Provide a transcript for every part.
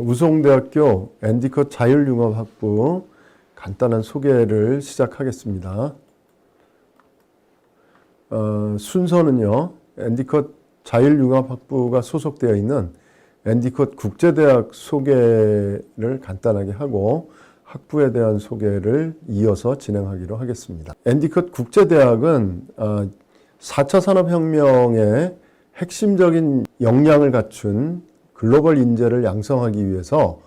우송대학교 엔디컷 자율융합학부 간단한 소개를 시작하겠습니다. 어, 순서는요, 엔디컷 자율융합학부가 소속되어 있는 엔디컷 국제대학 소개를 간단하게 하고 학부에 대한 소개를 이어서 진행하기로 하겠습니다. 엔디컷 국제대학은 어, 4차 산업혁명의 핵심적인 역량을 갖춘 글로벌 인재를 양성하기 위해서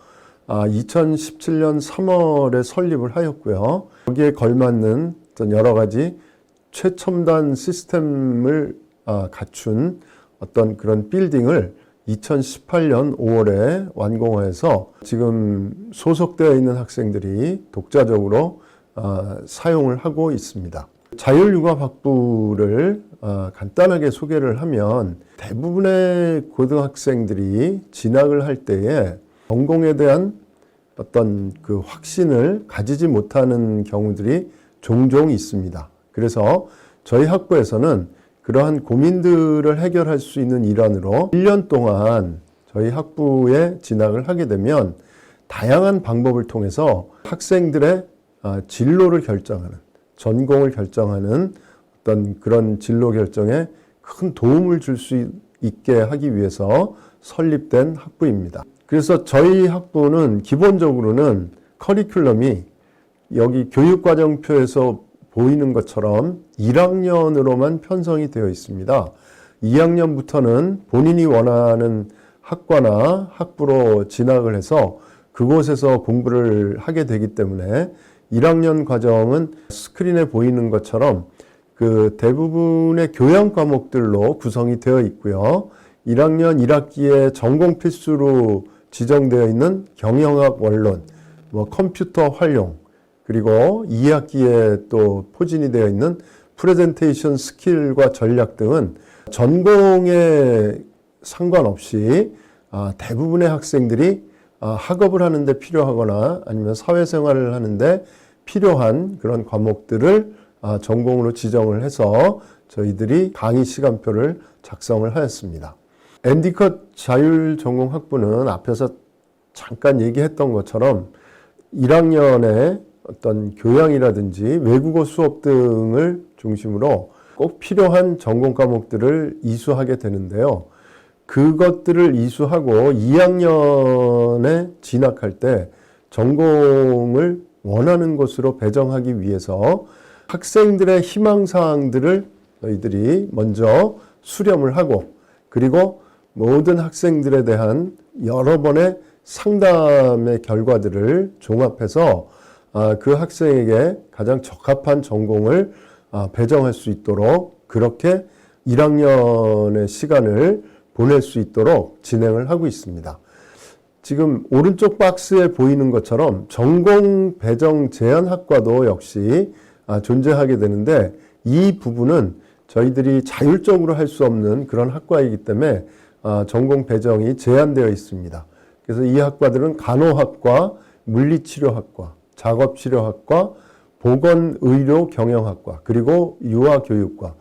2017년 3월에 설립을 하였고요. 거기에 걸맞는 어떤 여러 가지 최첨단 시스템을 아, 갖춘 어떤 그런 빌딩을 2018년 5월에 완공해서 지금 소속되어 있는 학생들이 독자적으로 아, 사용을 하고 있습니다. 자율융합학부를 어, 간단하게 소개를 하면 대부분의 고등학생들이 진학을 할 때에 전공에 대한 어떤 그 확신을 가지지 못하는 경우들이 종종 있습니다. 그래서 저희 학부에서는 그러한 고민들을 해결할 수 있는 일환으로 1년 동안 저희 학부에 진학을 하게 되면 다양한 방법을 통해서 학생들의 어, 진로를 결정하는 전공을 결정하는 어떤 그런 진로 결정에 큰 도움을 줄 수 있게 하기 위해서 설립된 학부입니다. 그래서 저희 학부는 기본적으로는 커리큘럼이 여기 교육과정표에서 보이는 것처럼 1학년으로만 편성이 되어 있습니다. 2학년부터는 본인이 원하는 학과나 학부로 진학을 해서 그곳에서 공부를 하게 되기 때문에 1학년 과정은 스크린에 보이는 것처럼 그 대부분의 교양 과목들로 구성이 되어 있고요. 1학년 1학기에 전공 필수로 지정되어 있는 경영학 원론, 뭐 컴퓨터 활용, 그리고 2학기에 또 포진이 되어 있는 프레젠테이션 스킬과 전략 등은 전공에 상관없이 아, 대부분의 학생들이 아, 학업을 하는데 필요하거나 아니면 사회생활을 하는데 필요한 그런 과목들을 아, 전공으로 지정을 해서 저희들이 강의 시간표를 작성을 하였습니다. 엔디컷 자율 전공 학부는 앞에서 잠깐 얘기했던 것처럼 1학년에 어떤 교양이라든지 외국어 수업 등을 중심으로 꼭 필요한 전공 과목들을 이수하게 되는데요. 그것들을 이수하고 2학년에 진학할 때 전공을 원하는 곳으로 배정하기 위해서 학생들의 희망사항들을 너희들이 먼저 수렴을 하고 그리고 모든 학생들에 대한 여러 번의 상담의 결과들을 종합해서 아, 그 학생에게 가장 적합한 전공을 아, 배정할 수 있도록 그렇게 1학년의 시간을 보낼 수 있도록 진행을 하고 있습니다. 지금 오른쪽 박스에 보이는 것처럼 전공 배정 제한 학과도 역시 아, 존재하게 되는데 이 부분은 저희들이 자율적으로 할 수 없는 그런 학과이기 때문에 아, 전공 배정이 제한되어 있습니다. 그래서 이 학과들은 간호학과, 물리치료학과, 작업치료학과, 보건의료경영학과, 그리고 유아교육과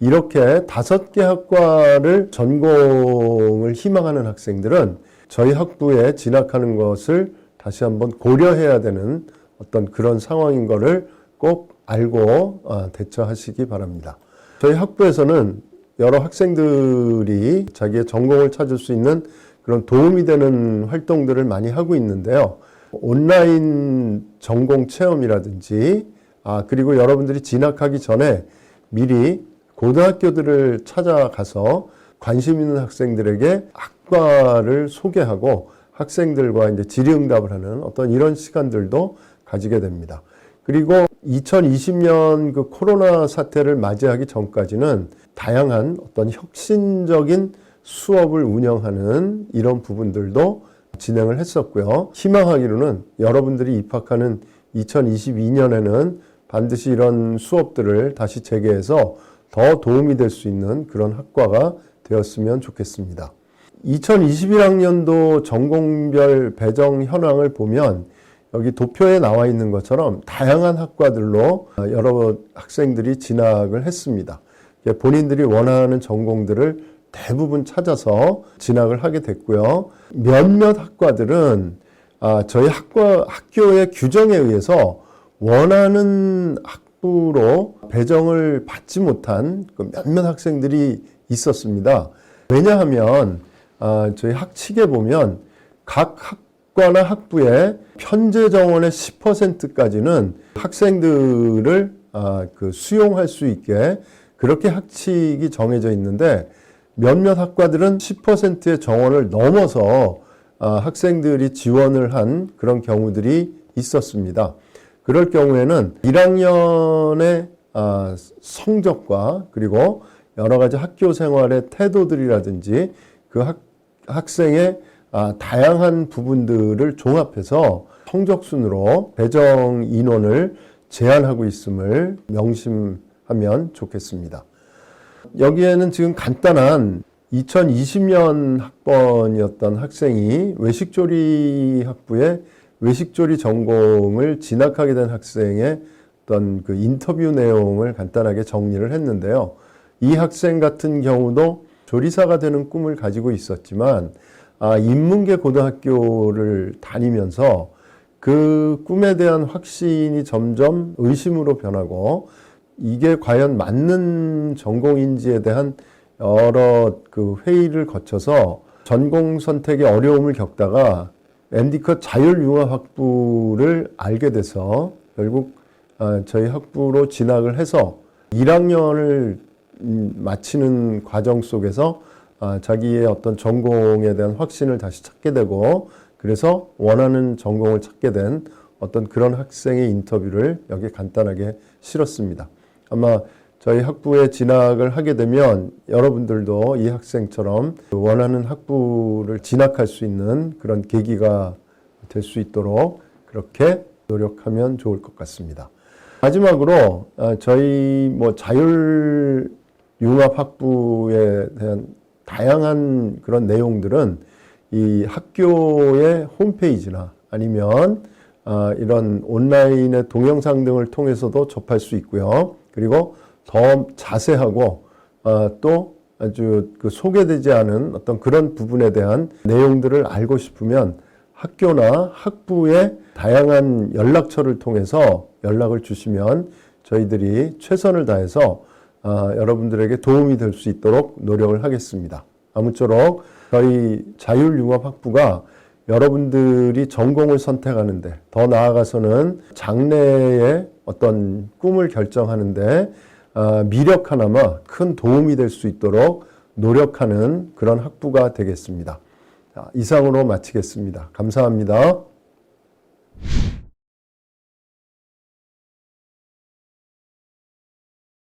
이렇게 다섯 개 학과를 전공을 희망하는 학생들은 저희 학부에 진학하는 것을 다시 한번 고려해야 되는 어떤 그런 상황인 것을 꼭 알고 어, 대처하시기 바랍니다. 저희 학부에서는 여러 학생들이 자기의 전공을 찾을 수 있는 그런 도움이 되는 활동들을 많이 하고 있는데요. 온라인 전공 체험이라든지, 아, 그리고 여러분들이 진학하기 전에 미리 고등학교들을 찾아가서 관심 있는 학생들에게 학과를 소개하고 학생들과 이제 질의응답을 하는 어떤 이런 시간들도 가지게 됩니다. 그리고 2020년 그 코로나 사태를 맞이하기 전까지는 다양한 어떤 혁신적인 수업을 운영하는 이런 부분들도 진행을 했었고요. 희망하기로는 여러분들이 입학하는 2022년에는 반드시 이런 수업들을 다시 재개해서 더 도움이 될 수 있는 그런 학과가 되었으면 좋겠습니다. 2021학년도 전공별 배정 현황을 보면 여기 도표에 나와 있는 것처럼 다양한 학과들로 여러 학생들이 진학을 했습니다. 본인들이 원하는 전공들을 대부분 찾아서 진학을 하게 됐고요. 몇몇 학과들은 아, 저희 학과 학교의 규정에 의해서 원하는 학부로 배정을 받지 못한 그 몇몇 학생들이 있었습니다. 왜냐하면 아, 저희 학칙에 보면 각 학 과나 학부의 편제 정원의 10%까지는 학생들을 아, 그 수용할 수 있게 그렇게 학칙이 정해져 있는데 몇몇 학과들은 10%의 정원을 넘어서 아, 학생들이 지원을 한 그런 경우들이 있었습니다. 그럴 경우에는 1학년의 아, 성적과 그리고 여러 가지 학교 생활의 태도들이라든지 그 학, 학생의 아, 다양한 부분들을 종합해서 성적 순으로 배정 인원을 제한하고 있음을 명심하면 좋겠습니다. 여기에는 지금 간단한 2020년 학번이었던 학생이 외식조리 학부에 외식조리 전공을 진학하게 된 학생의 어떤 그 인터뷰 내용을 간단하게 정리를 했는데요. 이 학생 같은 경우도 조리사가 되는 꿈을 가지고 있었지만 아, 인문계 고등학교를 다니면서 그 꿈에 대한 확신이 점점 의심으로 변하고 이게 과연 맞는 전공인지에 대한 여러 그 회의를 거쳐서 전공 선택에 어려움을 겪다가 앤디컷 자율융합학부를 알게 돼서 결국 아, 저희 학부로 진학을 해서 1학년을 음, 마치는 과정 속에서 아, 자기의 어떤 전공에 대한 확신을 다시 찾게 되고 그래서 원하는 전공을 찾게 된 어떤 그런 학생의 인터뷰를 여기 간단하게 실었습니다. 아마 저희 학부에 진학을 하게 되면 여러분들도 이 학생처럼 원하는 학부를 진학할 수 있는 그런 계기가 될 수 있도록 그렇게 노력하면 좋을 것 같습니다. 마지막으로 아, 저희 뭐 자율 융합 학부에 대한 다양한 그런 내용들은 이 학교의 홈페이지나 아니면 아, 이런 온라인의 동영상 등을 통해서도 접할 수 있고요. 그리고 더 자세하고 아, 또 아주 그 소개되지 않은 어떤 그런 부분에 대한 내용들을 알고 싶으면 학교나 학부의 다양한 연락처를 통해서 연락을 주시면 저희들이 최선을 다해서 아, 여러분들에게 도움이 될 수 있도록 노력을 하겠습니다. 아무쪼록 저희 자율융합학부가 여러분들이 전공을 선택하는데 더 나아가서는 장래의 어떤 꿈을 결정하는데 아, 미력 하나마 큰 도움이 될 수 있도록 노력하는 그런 학부가 되겠습니다. 자, 이상으로 마치겠습니다. 감사합니다.